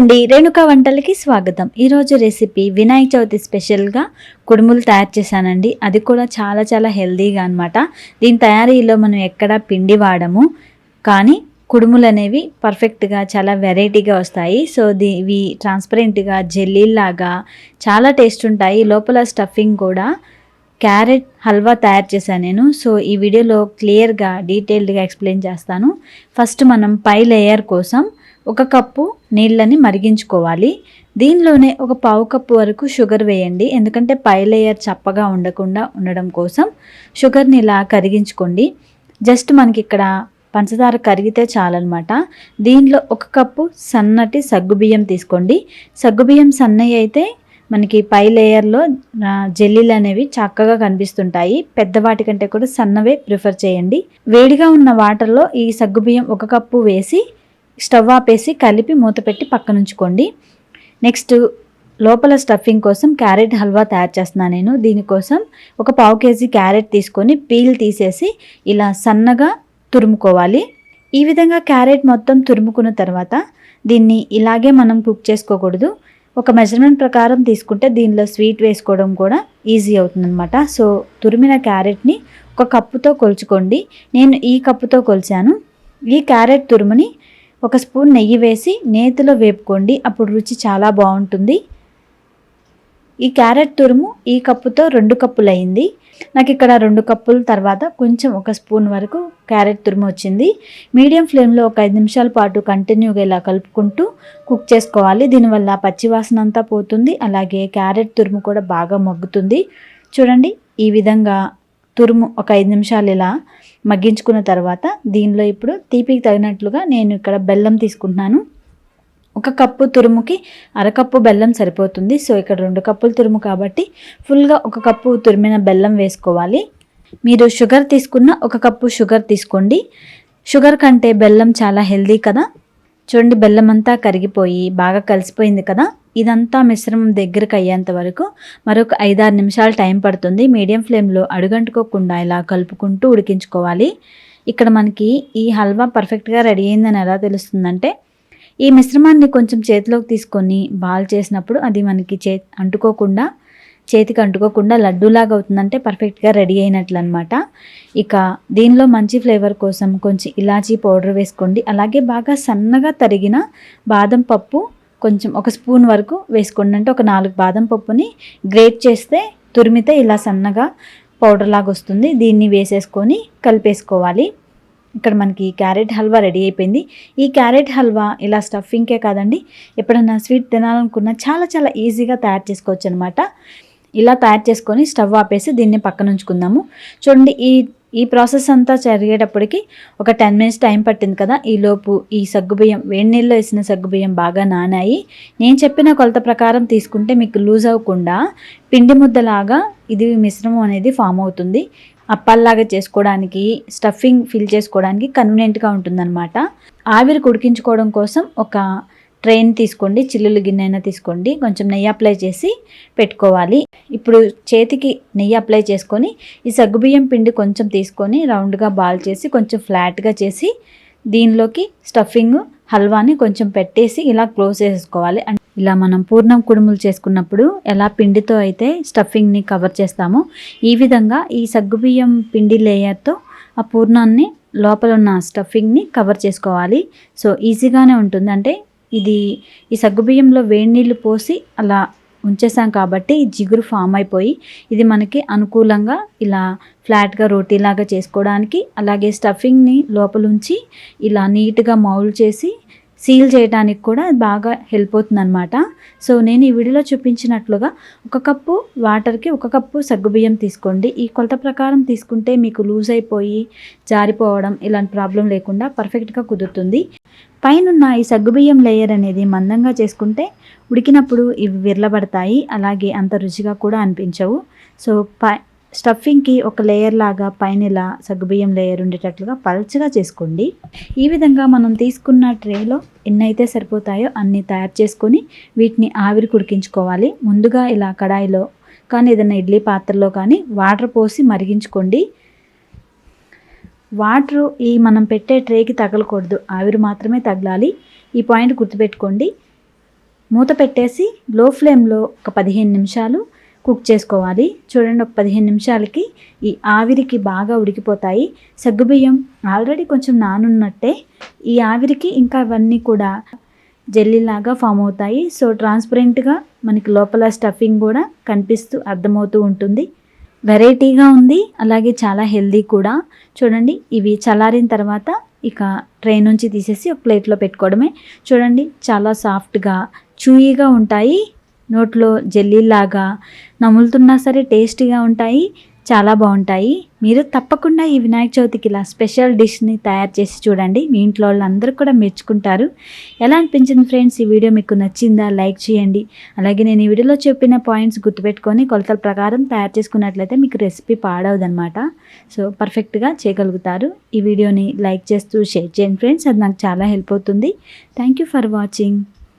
అండి రేణుకా వంటలకి స్వాగతం. ఈరోజు రెసిపీ వినాయక చవితి స్పెషల్గా కుడుములు తయారు చేశానండి. అది కూడా చాలా చాలా హెల్దీగా అనమాట దీని తయారీలో మనం ఎక్కడ పిండి వాడము కానీ కుడుములు అనేవి పర్ఫెక్ట్గా చాలా వెరైటీగా వస్తాయి. సో ది ఇవి ట్రాన్స్పరెంట్గా జెల్లీలాగా చాలా టేస్ట్ ఉంటాయి. లోపల స్టఫింగ్ కూడా క్యారెట్ హల్వా తయారు చేశాను నేను. సో ఈ వీడియోలో క్లియర్గా డీటెయిల్డ్గా ఎక్స్ప్లెయిన్ చేస్తాను. ఫస్ట్ మనం పై లేయర్ కోసం ఒక కప్పు నీళ్ళని మరిగించుకోవాలి. దీనిలోనే ఒక పావు కప్పు వరకు షుగర్ వేయండి. ఎందుకంటే పై లేయర్ చప్పగా ఉండకుండా ఉండడం కోసం షుగర్ని ఇలా కరిగించుకోండి. జస్ట్ మనకి ఇక్కడ పంచదార కరిగితే చాలన్నమాట. దీనిలో ఒక కప్పు సన్నటి సగ్గుబియ్యం తీసుకోండి. సగ్గుబియ్యం సన్నయి అయితే మనకి పై లేయర్లో జెల్లీలు అనేవి చక్కగా కనిపిస్తుంటాయి. పెద్దవాటి కంటే కూడా సన్నవే ప్రిఫర్ చేయండి. వేడిగా ఉన్న వాటర్లో ఈ సగ్గుబియ్యం ఒక కప్పు వేసి స్టవ్ ఆపేసి కలిపి మూత పెట్టి పక్కనుంచుకోండి. నెక్స్ట్ లోపల స్టఫింగ్ కోసం క్యారెట్ హల్వా తయారు చేస్తున్నాను నేను. దీనికోసం ఒక పావు కేజీ క్యారెట్ తీసుకొని పీల్ తీసేసి ఇలా సన్నగా తురుముకోవాలి. ఈ విధంగా క్యారెట్ మొత్తం తురుముకున్న తర్వాత దీన్ని ఇలాగే మనం కుక్ చేసుకోకూడదు. ఒక మెజర్మెంట్ ప్రకారం తీసుకుంటే దీనిలో స్వీట్ వేసుకోవడం కూడా ఈజీ అవుతుందన్నమాట. సో తురిమిన క్యారెట్ని ఒక కప్పుతో కొలుచుకోండి. నేను ఈ కప్పుతో కొలిచాను. ఈ క్యారెట్ తురుముని ఒక స్పూన్ నెయ్యి వేసి నేతిలో వేపుకోండి. అప్పుడు రుచి చాలా బాగుంటుంది. ఈ క్యారెట్ తురుము ఈ కప్పుతో రెండు కప్పులు అయింది నాకు ఇక్కడ రెండు కప్పుల తర్వాత కొంచెం ఒక స్పూన్ వరకు క్యారెట్ తురుము వచ్చింది. మీడియం ఫ్లేమ్లో ఒక ఐదు నిమిషాల పాటు కంటిన్యూగా ఇలా కలుపుకుంటూ కుక్ చేసుకోవాలి. దీనివల్ల పచ్చివాసన అంతా పోతుంది. అలాగే క్యారెట్ తురుము కూడా బాగా మగ్గుతుంది. చూడండి ఈ విధంగా తురుము ఒక ఐదు నిమిషాలు ఇలా మగ్గించుకున్న తర్వాత దీనిలో ఇప్పుడు తీపికి తగినట్లుగా నేను ఇక్కడ బెల్లం తీసుకుంటున్నాను. ఒక కప్పు తురుముకి అరకప్పు బెల్లం సరిపోతుంది. సో ఇక్కడ రెండు కప్పులు తురుము కాబట్టి ఫుల్గా ఒక కప్పు తురిమిన బెల్లం వేసుకోవాలి. మీరు షుగర్ తీసుకున్న ఒక కప్పు షుగర్ తీసుకోండి. షుగర్ కంటే బెల్లం చాలా హెల్దీ కదా. చూడండి బెల్లం అంతా కరిగిపోయి బాగా కలిసిపోయింది కదా. ఇదంతా మిశ్రమం దగ్గరకు అయ్యేంత వరకు మరొక ఐదారు నిమిషాలు టైం పడుతుంది. మీడియం ఫ్లేమ్లో అడుగంటుకోకుండా ఇలా కలుపుకుంటూ ఉడికించుకోవాలి. ఇక్కడ మనకి ఈ హల్వా పర్ఫెక్ట్గా రెడీ అయిందని ఎలా తెలుస్తుందంటే ఈ మిశ్రమాన్ని కొంచెం చేతిలోకి తీసుకొని బాల్ చేసినప్పుడు అది మనకి చే అంటుకోకుండా చేతికి అంటుకోకుండా లడ్డూలాగా అవుతుందంటే పర్ఫెక్ట్గా రెడీ అయినట్లు అనమాట ఇక దీనిలో మంచి ఫ్లేవర్ కోసం కొంచెం ఇలాచీ పౌడర్ వేసుకోండి. అలాగే బాగా సన్నగా తరిగిన బాదం పప్పు కొంచెం ఒక స్పూన్ వరకు వేసుకోండి. అంటే ఒక నాలుగు బాదం పప్పుని గ్రేట్ చేస్తే తురిమితే ఇలా సన్నగా పౌడర్ లాగా వస్తుంది. దీన్ని వేసేసుకొని కలిపేసుకోవాలి. ఇక్కడ మనకి క్యారెట్ హల్వా రెడీ అయిపోయింది. ఈ క్యారెట్ హల్వా ఇలా స్టఫింగ్కే కాదండి ఎప్పుడైనా స్వీట్ తినాలనుకున్నా చాలా చాలా ఈజీగా తయారు చేసుకోవచ్చు అనమాట ఇలా తయారు చేసుకొని స్టవ్ ఆపేసి దీన్ని పక్కన ఉంచుకుందాము. చూడండి ఈ ఈ ప్రాసెస్ అంతా జరిగేటప్పటికి ఒక టెన్ మినిట్స్ టైం పట్టింది కదా. ఈలోపు ఈ సగ్గుబియ్యం వేడి నీళ్ళలో వేసిన సగ్గుబియ్యం బాగా నానాయి. నేను చెప్పిన కొలత ప్రకారం తీసుకుంటే మీకు లూజ్ అవ్వకుండా పిండి ముద్దలాగా ఇది మిశ్రమం అనేది ఫామ్ అవుతుంది. అప్పల్లాగా చేసుకోవడానికి స్టఫింగ్ ఫిల్ చేసుకోవడానికి కన్వీనియంట్గా ఉంటుందన్నమాట. ఆవిరి కుడికించుకోవడం కోసం ఒక ట్రైన్ తీసుకోండి చిల్లులు గిన్నె అయినా తీసుకోండి కొంచెం నెయ్యి అప్లై చేసి పెట్టుకోవాలి. ఇప్పుడు చేతికి నెయ్యి అప్లై చేసుకొని ఈ సగ్గుబియ్యం పిండి కొంచెం తీసుకొని రౌండ్గా బాల్ చేసి కొంచెం ఫ్లాట్గా చేసి దీనిలోకి స్టఫింగ్ హల్వాని కొంచెం పెట్టేసి ఇలా క్లోజ్ చేసుకోవాలి. ఇలా మనం పూర్ణం కుడుములు చేసుకున్నప్పుడు ఎలా పిండితో అయితే స్టఫింగ్ని కవర్ చేస్తామో ఈ విధంగా ఈ సగ్గుబియ్యం పిండి లేయర్తో ఆ పూర్ణాన్ని లోపల ఉన్న స్టఫింగ్ని కవర్ చేసుకోవాలి. సో ఈజీగానే ఉంటుంది. అంటే ఇది ఈ సగ్గుబియ్యంలో వేడి నీళ్ళు పోసి అలా ఉంచేసాం కాబట్టి జిగురు ఫామ్ అయిపోయి ఇది మనకి అనుకూలంగా ఇలా ఫ్లాట్గా రోటీలాగా చేసుకోవడానికి అలాగే స్టఫింగ్ని లోపలుంచి ఇలా నీట్గా మౌల్డ్ చేసి సీల్ చేయడానికి కూడా బాగా హెల్ప్ అవుతుంది అనమాట సో నేను ఈ వీడియోలో చూపించినట్లుగా ఒక కప్పు వాటర్కి ఒక కప్పు సగ్గుబియ్యం తీసుకోండి. ఈ కొలత ప్రకారం తీసుకుంటే మీకు లూజ్ అయిపోయి జారిపోవడం ఇలాంటి ప్రాబ్లం లేకుండా పర్ఫెక్ట్గా కుదురుతుంది. పైనున్న ఈ సగ్గుబియ్యం లేయర్ అనేది మందంగా చేసుకుంటే ఉడికినప్పుడు ఇవి విరలబడతాయి అలాగే అంత రుచిగా కూడా అనిపించవు. సో పై స్టఫింగ్కి ఒక లేయర్ లాగా పైన ఇలా సగ్గుబియ్యం లేయర్ ఉండేటట్లుగా పల్చగా చేసుకోండి. ఈ విధంగా మనం తీసుకున్న ట్రేలో ఎన్నైతే సరిపోతాయో అన్నీ తయారు చేసుకొని వీటిని ఆవిరి కుడికించుకోవాలి. ముందుగా ఇలా కడాయిలో కానీ ఏదైనా ఇడ్లీ పాత్రలో కానీ వాటర్ పోసి మరిగించుకోండి. వాటర్ ఈ మనం పెట్టే ట్రేకి తగలకూడదు. ఆవిరి మాత్రమే తగలాలి. ఈ పాయింట్ గుర్తుపెట్టుకోండి. మూత పెట్టేసి లో ఫ్లేమ్లో ఒక పదిహేను నిమిషాలు కుక్ చేసుకోవాలి. చూడండి ఒక పదిహేను నిమిషాలకి ఈ ఆవిరికి బాగా ఉడికిపోతాయి. సగ్గుబియ్యం ఆల్రెడీ కొంచెం నానున్నట్టే. ఈ ఆవిరికి ఇంకా అవన్నీ కూడా జెల్లీలాగా ఫామ్ అవుతాయి. సో ట్రాన్స్పరెంట్గా మనకి లోపల స్టఫింగ్ కూడా కనిపిస్తూ అర్థమవుతూ ఉంటుంది. వెరైటీగా ఉంది అలాగే చాలా హెల్దీ కూడా. చూడండి ఇవి చల్లారిన తర్వాత ఇక ట్రే నుంచి తీసేసి ఒక ప్లేట్లో పెట్టుకోవడమే. చూడండి చాలా సాఫ్ట్గా చూయీగా ఉంటాయి. నోట్లో జెల్లీలాగా నములుతున్నా సరే టేస్టీగా ఉంటాయి చాలా బాగుంటాయి. మీరు తప్పకుండా ఈ వినాయక చవితికి ఇలా స్పెషల్ డిష్ని తయారు చేసి చూడండి. మీ ఇంట్లో వాళ్ళందరూ కూడా మెచ్చుకుంటారు. ఎలా అనిపించింది ఫ్రెండ్స్? ఈ వీడియో మీకు నచ్చిందా? లైక్ చేయండి. అలాగే నేను ఈ వీడియోలో చెప్పిన పాయింట్స్ గుర్తుపెట్టుకొని కొలతల ప్రకారం తయారు చేసుకున్నట్లయితే మీకు రెసిపీ పాడవదనమాట సో పర్ఫెక్ట్గా చేయగలుగుతారు. ఈ వీడియోని లైక్ చేస్తూ షేర్ చేయండి ఫ్రెండ్స్. అది నాకు చాలా హెల్ప్ అవుతుంది. Thank you for watching.